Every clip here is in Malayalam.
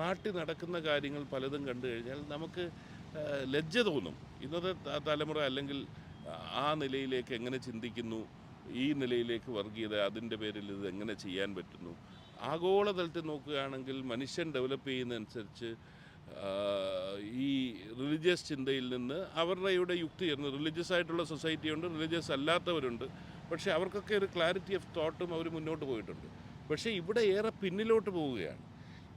നാട്ടിൽ നടക്കുന്ന കാര്യങ്ങൾ പലതും കണ്ടു കഴിഞ്ഞാൽ നമുക്ക് ലജ്ജ തോന്നും. ഇന്നത്തെ തലമുറ അല്ലെങ്കിൽ ആ നിലയിലേക്ക് എങ്ങനെ ചിന്തിക്കുന്നു ഈ നിലയിലേക്ക് വർഗീയത അതിന്റെ പേരിൽ ഇത് എങ്ങനെ ചെയ്യാൻ പറ്റുന്നു. ആഗോളതലത്തിൽ നോക്കുകയാണെങ്കിൽ മനുഷ്യൻ ഡെവലപ്പ് ചെയ്യുന്നതനുസരിച്ച് ഈ റിലീജിയസ് ചിന്തയിൽ നിന്ന് അവരുടെ യുക്തി ചേർന്ന് റിലീജിയസ് ആയിട്ടുള്ള സൊസൈറ്റി ഉണ്ട് റിലീജിയസ് അല്ലാത്തവരുണ്ട്. പക്ഷേ അവർക്കൊക്കെ ഒരു ക്ലാരിറ്റി ഓഫ് തോട്ടും അവർ മുന്നോട്ട് പോയിട്ടുണ്ട്. പക്ഷേ ഇവിടെ ഏറെ പിന്നിലോട്ട് പോവുകയാണ്.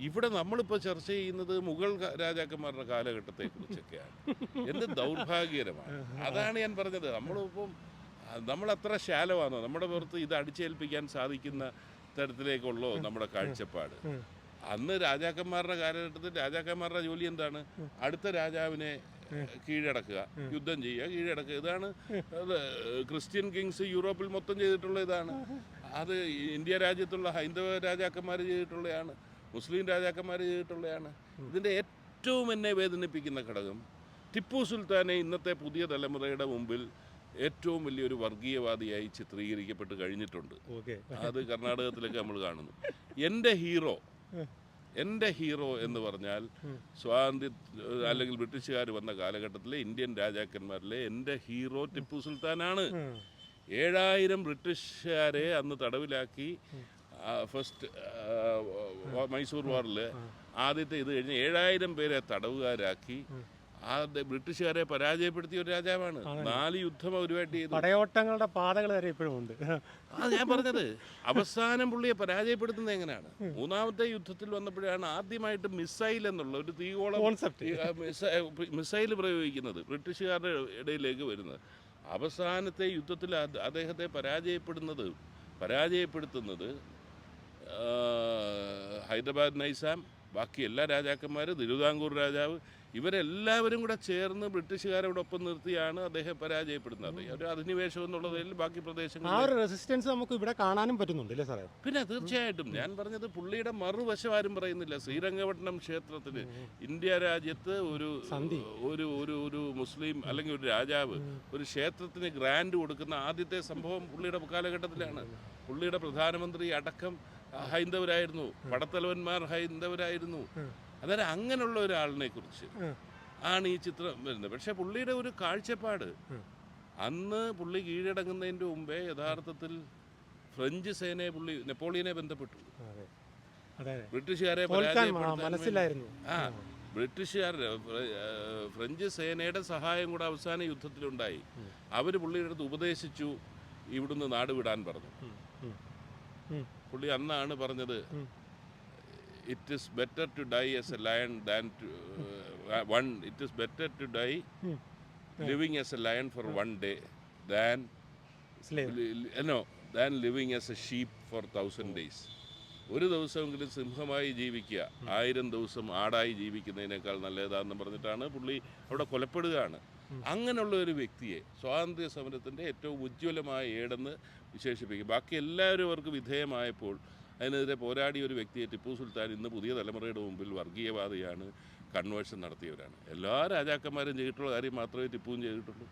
ഇവിടെ നമ്മളിപ്പോൾ ചർച്ച ചെയ്യുന്നത് മുഗൾ രാജാക്കന്മാരുടെ കാലഘട്ടത്തെ കുറിച്ചൊക്കെയാണ് എന്ത് ദൗർഭാഗ്യകരമാണ്. അതാണ് ഞാൻ പറഞ്ഞത്. നമ്മളിപ്പം നമ്മൾ അത്ര ശാലമാണോ നമ്മുടെ പുറത്ത് ഇത് അടിച്ചേൽപ്പിക്കാൻ സാധിക്കുന്ന തരത്തിലേക്കുള്ളോ നമ്മുടെ കാഴ്ചപ്പാട്. അന്ന് രാജാക്കന്മാരുടെ കാലഘട്ടത്തിൽ രാജാക്കന്മാരുടെ ജോലി എന്താണ്? അടുത്ത രാജാവിനെ കീഴടക്കുക യുദ്ധം ചെയ്യുക കീഴടക്കുക. ഇതാണ് ക്രിസ്ത്യൻ കിങ്സ് യൂറോപ്പിൽ മൊത്തം ചെയ്തിട്ടുള്ള ഇതാണ്. അത് ഇന്ത്യ രാജ്യത്തുള്ള ഹൈന്ദവ രാജാക്കന്മാർ ചെയ്തിട്ടുള്ളതാണ് മുസ്ലിം രാജാക്കന്മാർ ചെയ്തിട്ടുള്ളതാണ് ഇതിന്റെ ഏറ്റവും എന്നെ വേദനിപ്പിക്കുന്ന ഘടകം ടിപ്പു സുൽത്താനെ ഇന്നത്തെ പുതിയ തലമുറയുടെ മുമ്പിൽ ഏറ്റവും വലിയൊരു വർഗീയവാദിയായി ചിത്രീകരിക്കപ്പെട്ട് കഴിഞ്ഞിട്ടുണ്ട്. അത് കർണാടകത്തിലൊക്കെ നമ്മൾ കാണുന്നു. എന്റെ ഹീറോ എന്റെ ഹീറോ എന്ന് പറഞ്ഞാൽ സ്വാതന്ത്ര്യ അല്ലെങ്കിൽ ബ്രിട്ടീഷുകാർ വന്ന കാലഘട്ടത്തിലെ ഇന്ത്യൻ രാജാക്കന്മാരിലെ എന്റെ ഹീറോ ടിപ്പു സുൽത്താനാണ്. ഏഴായിരം ബ്രിട്ടീഷുകാരെ അന്ന് തടവിലാക്കി ഫസ്റ്റ് മൈസൂർ വാറിൽ ആദ്യത്തെ ഇത് കഴിഞ്ഞ് ഏഴായിരം പേരെ തടവുകാരാക്കി. ആ ബ്രിട്ടീഷുകാരെ പരാജയപ്പെടുത്തിയ ഒരു രാജാവാണ്. നാല് യുദ്ധം അവരുമായിട്ട് ചെയ്തു. പടയോട്ടങ്ങളുടെ പാതകൾ വരെ ഇപ്പോഴും ഉണ്ട്. ആ ഞാൻ പറഞ്ഞത് അവസാനം പുള്ളിയെ പരാജയപ്പെടുത്തുന്നത് എങ്ങനെയാണ്? മൂന്നാമത്തെ യുദ്ധത്തിൽ വന്നപ്പോഴാണ് ആദ്യമായിട്ട് മിസൈൽ എന്നുള്ള ഒരു തീകോളം കോൺസെപ്റ്റ്. മിസൈൽ പ്രയോഗിക്കുന്നത് ബ്രിട്ടീഷുകാരുടെ ഇടയിലേക്ക് വരുന്നത്. അവസാനത്തെ യുദ്ധത്തിൽ അദ്ദേഹത്തെ പരാജയപ്പെടുന്നത് പരാജയപ്പെടുത്തുന്നത് ഹൈദരാബാദ് നൈസാം ബാക്കി എല്ലാ രാജാക്കന്മാരും തിരുവിതാംകൂർ രാജാവ് ഇവരെല്ലാവരും കൂടെ ചേർന്ന് ബ്രിട്ടീഷുകാരോടൊപ്പം നിർത്തിയാണ് അദ്ദേഹം പരാജയപ്പെടുന്നത്. ഒരു അധിനിവേശം എന്നുള്ളതിൽ ബാക്കി ആ ഒരു റെസിസ്റ്റൻസ് നമുക്ക് ഇവിടെ കാണാനും പറ്റുന്നുണ്ട് അല്ലേ സാറേ? പിന്നെ തീർച്ചയായിട്ടും. ഞാൻ പറഞ്ഞത് പുള്ളിയുടെ മറുവശം ആരും പറയുന്നില്ല. ശ്രീരംഗപട്ടണം ക്ഷേത്രത്തിന് ഇന്ത്യ രാജ്യത്ത് ഒരു ഒരു ഒരു ഒരു മുസ്ലിം അല്ലെങ്കിൽ ഒരു രാജാവ് ഒരു ക്ഷേത്രത്തിന് ഗ്രാൻഡ് കൊടുക്കുന്ന ആദ്യത്തെ സംഭവം പുള്ളിയുടെ കാലഘട്ടത്തിലാണ്. പുള്ളിയുടെ പ്രധാനമന്ത്രി അടക്കം ഹൈന്ദവരായിരുന്നു. പടത്തലവന്മാർ ഹൈന്ദവരായിരുന്നു. അതായത് അങ്ങനെയുള്ള ഒരാളിനെ കുറിച്ച് ആണ് ഈ ചിത്രം വരുന്നത്. പക്ഷെ പുള്ളിയുടെ ഒരു കാഴ്ചപ്പാട് അന്ന് പുള്ളി കീഴടങ്ങുന്നതിന്റെ മുമ്പേ യഥാർത്ഥത്തിൽ ഫ്രഞ്ച് സേനയെ പുള്ളി നെപ്പോളിയനെ ബന്ധപ്പെട്ടു. ബ്രിട്ടീഷുകാരെ മനസ്സിലായിരുന്നു. ആ ബ്രിട്ടീഷുകാരുടെ ഫ്രഞ്ച് സേനയുടെ സഹായം കൂടെ അവസാന യുദ്ധത്തിലുണ്ടായി. അവർ പുള്ളിയുടെ അടുത്ത് ഉപദേശിച്ചു ഇവിടുന്ന് നാട് വിടാൻ പറഞ്ഞു. പുള്ളി അന്നാണ് പറഞ്ഞത് it is better to die as a lion than to one it is better to die. Living as a lion for one day than. No than living as a sheep for thousand days ഒരു ദിവസമെങ്കിലും സിംഹമായി ജീവിക്കുക. ആയിരം ദിവസം ആടായി ജീവിക്കുന്നതിനേക്കാൾ നല്ലതാണെന്ന് പറഞ്ഞിട്ടാണ് പുള്ളി അവിടെ കൊലപ്പെടുകയാണ്. അങ്ങനെയുള്ള ഒരു വ്യക്തിയെ സ്വാതന്ത്ര്യ സമരത്തിന്റെ ഏറ്റവും ഉജ്ജ്വലമായ ഏടെന്ന് വിശേഷിപ്പിക്കും. ബാക്കി എല്ലാവരും അവർക്ക് വിധേയമായപ്പോൾ അതിനെതിരെ പോരാടിയ ഒരു വ്യക്തിയെ ടിപ്പു സുൽത്താൻ ഇന്ന് പുതിയ തലമുറയുടെ മുമ്പിൽ വർഗീയവാദിയാണ് കൺവേഴ്ഷൻ നടത്തിയവരാണ്. എല്ലാ രാജാക്കന്മാരും ചെയ്തിട്ടുള്ള കാര്യം മാത്രമേ ടിപ്പുവും ചെയ്തിട്ടുള്ളൂ.